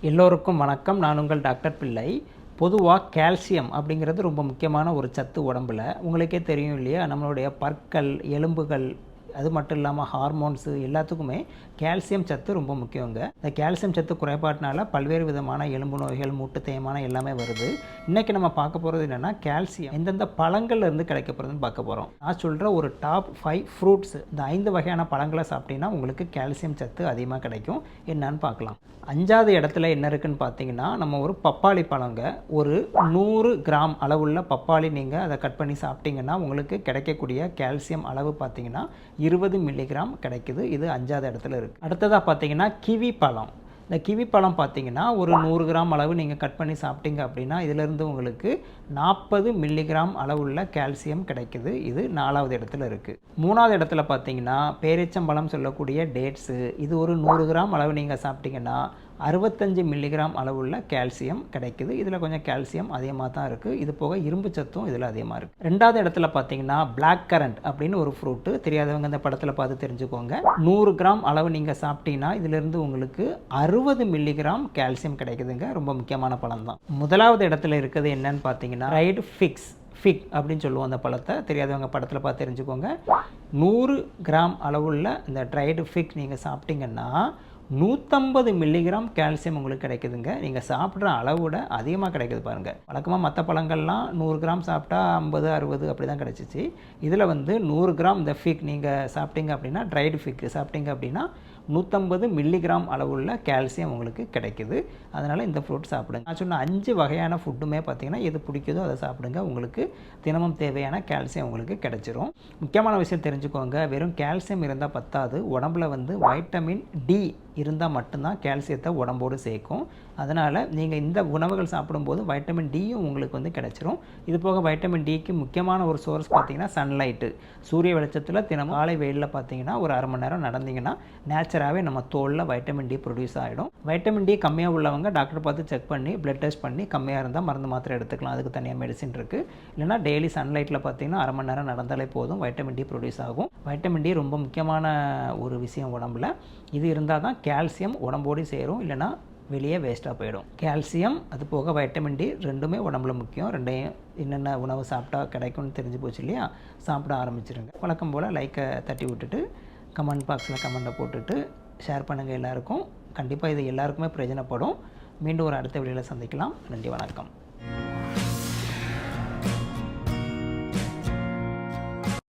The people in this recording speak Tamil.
எல்லோருக்கும் வணக்கம். நான் உங்கள் டாக்டர் பிள்ளை. பொதுவாக கால்சியம் அப்படிங்கிறது ரொம்ப முக்கியமான ஒரு சத்து உடம்புல. உங்களுக்கே தெரியும் இல்லையா? நம்மளுடைய பற்கள் எலும்புகள் அது மட்டும் இல்லாமல் ஹார்மோன்ஸு எல்லாத்துக்குமே கால்சியம் சத்து ரொம்ப முக்கியங்க. இந்த கால்சியம் சத்து குறைபாட்டினால பல்வேறு விதமான எலும்பு நோய்கள் மூட்டு தேய்மானம் எல்லாமே வருது. இன்றைக்கி நம்ம பார்க்க போகிறது என்னென்னா கால்சியம் எந்தெந்த பழங்கள்லேருந்து கிடைக்க போகிறதுன்னு பார்க்க போகிறோம் நான் சொல்கிற ஒரு டாப் ஃபைவ் ஃப்ரூட்ஸ் இந்த ஐந்து வகையான பழங்களை சாப்பிட்டீங்கன்னா உங்களுக்கு கால்சியம் சத்து அதிகமாக கிடைக்கும். என்னன்னு பார்க்கலாம். அஞ்சாவது இடத்துல என்ன இருக்குன்னு பார்த்தீங்கன்னா நம்ம ஒரு பப்பாளி பழங்க. ஒரு நூறு கிராம் அளவுள்ள பப்பாளி நீங்கள் அதை கட் பண்ணி சாப்பிட்டீங்கன்னா உங்களுக்கு கிடைக்கக்கூடிய கால்சியம் அளவு பார்த்தீங்கன்னா இருபது மில்லிகிராம் கிடைக்குது. இது அஞ்சாவது இடத்துல இருக்குது அடுத்ததாக பார்த்தீங்கன்னா கிவி பழம். இந்த கிவி பழம் பார்த்தீங்கன்னா ஒரு நூறு கிராம் அளவு நீங்கள் கட் பண்ணி சாப்பிட்டீங்க அப்படின்னா இதிலிருந்து உங்களுக்கு நாற்பது மில்லிகிராம் அளவுள்ள கால்சியம் கிடைக்குது. இது நாலாவது இடத்துல இருக்குது மூணாவது இடத்துல பார்த்தீங்கன்னா பேரிச்சம்பழம் சொல்லக்கூடிய டேட்ஸு இது ஒரு நூறு கிராம் அளவு நீங்கள் சாப்பிட்டீங்கன்னா அறுபத்தஞ்சு மில்லிகிராம் அளவுள்ள கால்சியம் கிடைக்குது. இதில் கொஞ்சம் கால்சியம் அதிகமாக தான் இருக்குது இது போக இரும்பு சத்தும் இதில் அதிகமாக இருக்குது ரெண்டாவது இடத்துல பார்த்தீங்கன்னா பிளாக் கரண்ட் அப்படின்னு ஒரு ஃப்ரூட்டு தெரியாதவங்க இந்த படத்தில் பார்த்து தெரிஞ்சுக்கோங்க. நூறு கிராம் அளவு நீங்கள் சாப்பிட்டீங்கன்னா இதிலிருந்து உங்களுக்கு அறுபது மில்லிகிராம் கால்சியம் கிடைக்குதுங்க. ரொம்ப முக்கியமான பழம் தான். முதலாவது இடத்துல இருக்கிறது என்னன்னு பார்த்தீங்கன்னா ரைடு ஃபிக்ஸ் ஃபிக் அப்படின்னு சொல்லுவோம் அந்த பழத்தை. தெரியாதவங்க படத்தில் பார்த்து தெரிஞ்சுக்கோங்க. நூறு கிராம் அளவுள்ள இந்த ட்ரைடு ஃபிக் நீங்கள் சாப்பிட்டீங்கன்னா நூற்றம்பது மில்லிகிராம் கால்சியம் உங்களுக்கு கிடைக்குதுங்க. நீங்கள் சாப்பிட்ற அளவோட அதிகமாக கிடைக்குது பாருங்கள் வழக்கமாக மற்ற பழங்கள்லாம் நூறு கிராம் சாப்பிட்டா ஐம்பது அறுபது அப்படி தான் கிடச்சிச்சு. இதில் வந்து நூறு கிராம் இந்த ஃபிக் நீங்கள் சாப்பிட்டீங்க அப்படின்னா ட்ரைடு ஃபிக் சாப்பிட்டீங்க அப்படின்னா நூற்றம்பது மில்லிகிராம் அளவுள்ள கால்சியம் உங்களுக்கு கிடைக்குது. அதனால் இந்த ஃப்ரூட் சாப்பிடுங்க. நான் சொன்ன அஞ்சு வகையான ஃபுட்டுமே பார்த்தீங்கன்னா எது பிடிக்குதோ அதை சாப்பிடுங்க. உங்களுக்கு தினமும் தேவையான கால்சியம் உங்களுக்கு கிடைச்சிரும். முக்கியமான விஷயம் தெரிஞ்சுக்கோங்க. வெறும் கால்சியம் இருந்தால் பத்தாது. உடம்புல வந்து வைட்டமின் டி இருந்தால் மட்டும்தான் கால்சியத்தை உடம்போடு சேர்க்கும். அதனால் நீங்கள் இந்த உணவுகள் சாப்பிடும்போது வைட்டமின் டியும் உங்களுக்கு வந்து கிடச்சிரும். இது போக வைட்டமின் டிக்கு முக்கியமான ஒரு சோர்ஸ் பார்த்தீங்கன்னா சன்லைட்டு சூரிய வெளிச்சத்தில் தினமும் காலை வெயிலில் பார்த்தீங்கன்னா ஒரு அரை மணி நேரம் நடந்தீங்கன்னா நேச்சராகவே நம்ம தோலில் வைட்டமின் டி ப்ரொடியூஸ் ஆகிடும் வைட்டமின் டி கம்மியாக உள்ளவங்க டாக்டர் பார்த்து செக் பண்ணி பிளட் டெஸ்ட் பண்ணி கம்மியாக இருந்தால் மருந்து மாத்திரை எடுத்துக்கலாம். அதுக்கு தனியாக மெடிசின் இருக்குது இல்லைனா டெய்லி சன்லைட்டில் பார்த்தீங்கன்னா அரை மணி நேரம் நடந்தாலே போதும் வைட்டமின் டி ப்ரொடியூஸ் ஆகும். வைட்டமின் டி ரொம்ப முக்கியமான ஒரு விஷயம் உடம்புல. இது இருந்தால் தான் கால்சியம் உடம்போடு சேரும். இல்லைனா வெளியே வேஸ்ட்டாக போயிடும். கால்சியம் அது போக வைட்டமின் டி ரெண்டுமே உடம்புல முக்கியம். ரெண்டையும் என்னென்ன உணவு சாப்பிட்டா கிடைக்கும்னு தெரிஞ்சு போச்சு இல்லையா? சாப்பிட ஆரம்பிச்சிருங்க. வழக்கம் போல் லைக்கை தட்டி விட்டுட்டு கமெண்ட் பாக்ஸில் கமெண்ட்டை போட்டுட்டு ஷேர் பண்ணுங்கள் எல்லாருக்கும். கண்டிப்பாக இது எல்லாருக்குமே பிரயோஜனப்படும். மீண்டும் ஒரு அடுத்த வீடியோவில் சந்திக்கலாம். நன்றி வணக்கம்.